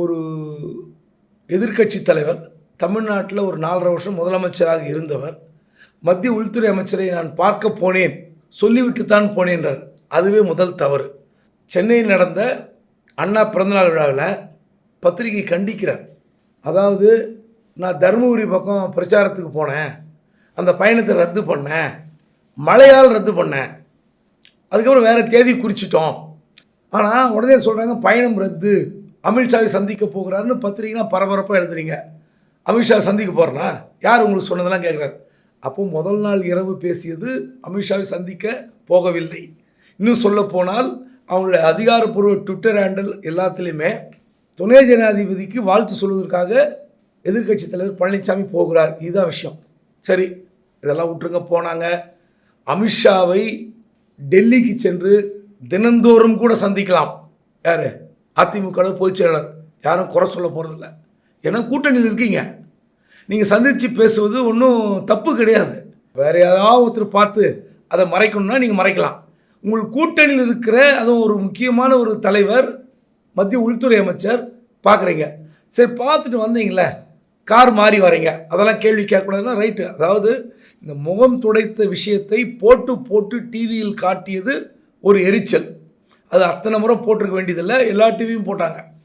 ஒரு எதிர்க்கட்சி தலைவர் தமிழ்நாட்டில் ஒரு நாலரை வருஷம் முதலமைச்சராக இருந்தவர் மத்திய உள்துறை அமைச்சரை நான் பார்க்க போனேன் சொல்லிவிட்டு தான் போனேன்றார் அதுவே முதல் தவறு. சென்னையில் நடந்த அண்ணா பிறந்தநாள் விழாவில் பத்திரிகை கண்டிக்கிறார். அதாவது நான் தருமபுரி பக்கம் பிரச்சாரத்துக்கு போனேன் அந்த பயணத்தை ரத்து பண்ணேன் மழையால் ரத்து பண்ணேன் அதுக்கப்புறம் வேறு தேதி குறிச்சிட்டோம். ஆனால் உடனே சொல்கிறாங்க பயணம் ரத்து. அமித்ஷாவை சந்திக்க போகிறாருன்னு பத்திரிகைலாம் பரபரப்பாக எழுதுறீங்க. அமித்ஷா சந்திக்க போகிறனா யார் உங்களுக்கு சொன்னதெல்லாம் கேட்குறாரு அப்போ முதல் நாள் இரவு பேசியது அமித்ஷாவை சந்திக்க போகவில்லை. இன்னும் சொல்ல போனால் அவங்களுடைய அதிகாரப்பூர்வ ட்விட்டர் ஹேண்டில் எல்லாத்துலேயுமே துணை ஜனாதிபதிக்கு வாழ்த்து சொல்வதற்காக எதிர்க்கட்சி தலைவர் பழனிசாமி போகிறார். இதுதான் விஷயம். சரி இதெல்லாம் விட்டுருங்க போனாங்க. அமித்ஷாவை டெல்லிக்கு சென்று தினந்தோறும் கூட சந்திக்கலாம். யார்? அதிமுக பொதுச் செயலாளர். யாரும் குறை சொல்ல போகிறதில்ல ஏன்னா கூட்டணியில் இருக்கீங்க. நீங்கள் சந்தித்து பேசுவது ஒன்றும் தப்பு கிடையாது. வேறு யாராவது ஒருத்தர் பார்த்து அதை மறைக்கணும்னா நீங்கள் மறைக்கலாம். உங்கள் கூட்டணியில் இருக்கிற அதுவும் ஒரு முக்கியமான ஒரு தலைவர் மத்திய உள்துறை அமைச்சர் பார்க்குறீங்க. சரி பார்த்துட்டு வந்தீங்களே கார் மாறி வரீங்க. அதெல்லாம் கேள்வி கேட்கக்கூடாதுன்னா ரைட்டு. அதாவது இந்த முகம் துடைத்த விஷயத்தை போட்டு போட்டு டிவியில் காட்டியது ஒரு எரிச்சல். அது அத்தனை முறை போட்டிருக்க வேண்டியதில்லை. எல்லா டிவியும் போட்டாங்க.